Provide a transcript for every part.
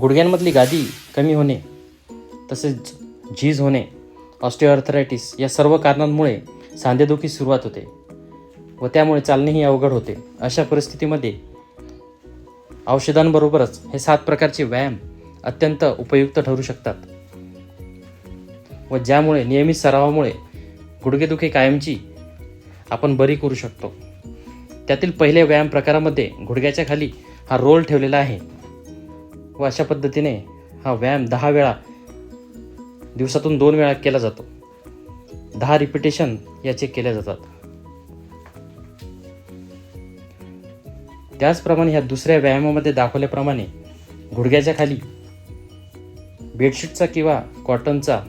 गुडघ्यांमधली गादी कमी होणे तसेच झीज होणे ऑस्टिओआर्थरायटिस या सर्व कारणांमुळे सांधेदुखी सुरुवात होते व त्यामुळे चालणेही अवघड होते. अशा परिस्थितीमध्ये औषधांबरोबरच हे सात प्रकारचे व्यायाम अत्यंत उपयुक्त ठरू शकतात व ज्यामुळे नियमित सरावामुळे गुडघेदुखी कायमची आपण बरी करू शकतो. त्यातील पहिल्या व्यायाम प्रकारामध्ये गुडघ्याच्या खाली हा रोल ठेवलेला आहे. व अशा पद्धतीने हा व्यायाम दहा वेळा दिवसातून दोन वेळा केला जातो. दहा रिपिटेशन याचे केले जातात. त्याचप्रमाणे ह्या दुसऱ्या व्यायामामध्ये दाखवल्याप्रमाणे गुडघ्याच्या खाली बेडशीटचा किंवा कॉटनचा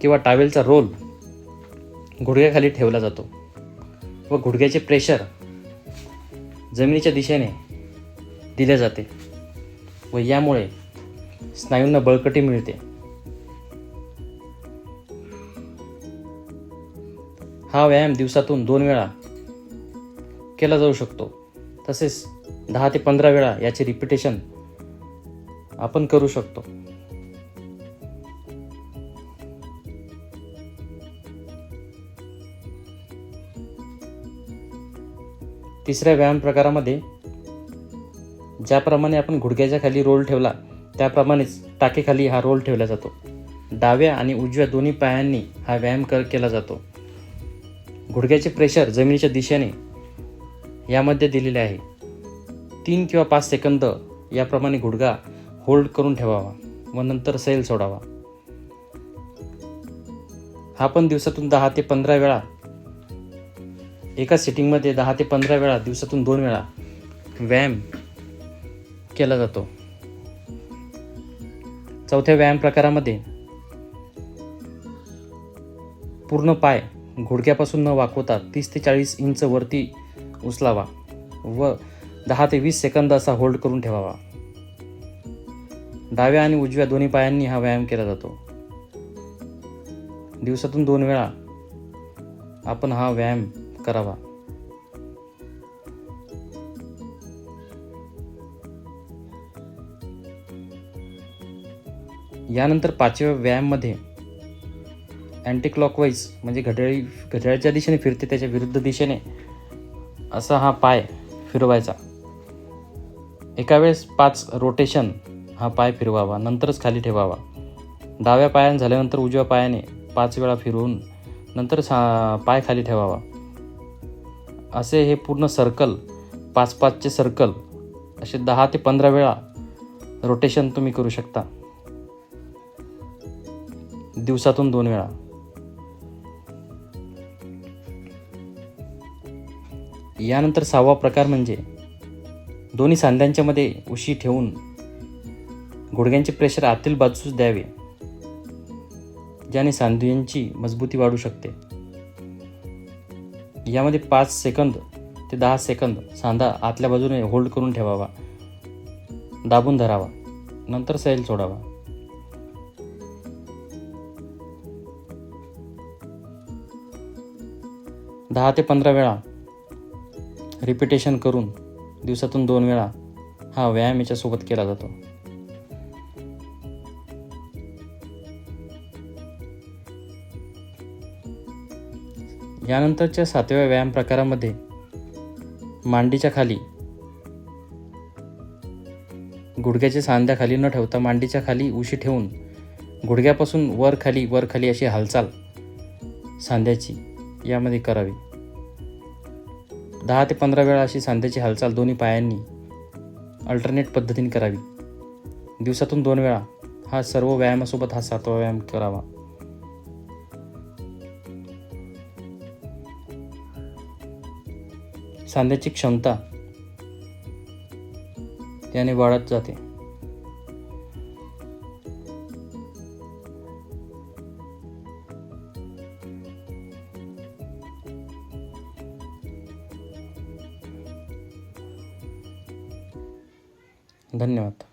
किंवा टावेलचा रोल गुडघ्याखाली ठेवला जातो व गुडघ्याचे प्रेशर जमिनीच्या दिशेने दिले जाते. व यामुळे स्नायूंना बळकटी मिळते. हा व्यायाम दिवसातून दोन वेळा केला जाऊ शकतो. तसेच दहा ते पंधरा वेळा याचे रिपिटेशन आपण करू शकतो. तिसऱ्या व्यायाम प्रकारामध्ये ज्याप्रमाणे आपण गुडघ्याच्या खाली रोल ठेवला त्याप्रमाणेच टाकेखाली हा रोल ठेवला जातो. डाव्या आणि उजव्या दोन्ही पायांनी हा व्यायाम कर केला जातो. गुडघ्याचे प्रेशर जमिनीच्या दिशेने यामध्ये दिलेले आहे. तीन किंवा पाच सेकंद याप्रमाणे गुडघा होल्ड करून ठेवावा व नंतर सैल सोडावा. हा पण दिवसातून दहा ते पंधरा वेळा एका सिटिंगमध्ये दहा ते पंधरा वेळा दिवसातून दोन वेळा व्यायाम केला जातो. चौथ्या व्यायाम प्रकारामध्ये पूर्ण पाय घोडक्यापासून न वाकवता तीस ते चाळीस इंच वरती उचलावा व दहा ते वीस सेकंद असा होल्ड करून ठेवावा. डाव्या आणि उजव्या दोन्ही पायांनी हा व्यायाम केला जातो. दिवसातून दोन वेळा आपण हा व्यायाम करावा. यानंतर पाचव्या व्यायाममध्ये अँटी क्लॉकवाईज म्हणजे घड्याळी घड्याळच्या दिशेने फिरते त्याच्या विरुद्ध दिशेने असा हा पाय फिरवायचा. एका वेळेस पाच रोटेशन हा पाय फिरवावा नंतरच खाली ठेवावा. डाव्या पायाने झाल्यानंतर उजव्या पायाने पाच वेळा फिरवून नंतर सा पाय खाली ठेवावा. असे हे पूर्ण सर्कल पाच पाचचे सर्कल असे दहा ते पंधरा वेळा रोटेशन तुम्ही करू शकता. दिवसातून दोन वेळा. यानंतर सहावा प्रकार म्हणजे दोन्ही सांध्यांच्या मध्ये उशी ठेवून गुडघ्यांचे प्रेशर आतील बाजूस द्यावे ज्याने सांध्यांची मजबूती वाढू शकते. यामध्ये पाच सेकंद ते दहा सेकंद सांधा आतल्या बाजूने होल्ड करून ठेवावा. दाबून धरावा. नंतर सैल सोडावा. दहा ते पंधरा वेळा रिपिटेशन करून दिवसातून दोन वेळा हा व्यायाम याच्यासोबत केला जातो. यानंतरच्या सातव्या व्यायाम प्रकारामध्ये मांडीच्या खाली गुडघ्याच्या सांध्याखाली न ठेवता मांडीच्या खाली उशी ठेवून गुडघ्यापासून वर खाली वर खाली अशी हालचाल सांध्याची. यामध्ये करावी. दहा ते पंधरा वेळा अशी सांध्याची हालचाल दोन्ही पायांनी अल्टरनेट पद्धतीने करावी. दिवसातून दोन वेळा हा सर्व व्यायामासोबत हा सातवा व्यायाम करावा. सांध्याची क्षमता त्याने वाढत जाते. धन्यवाद.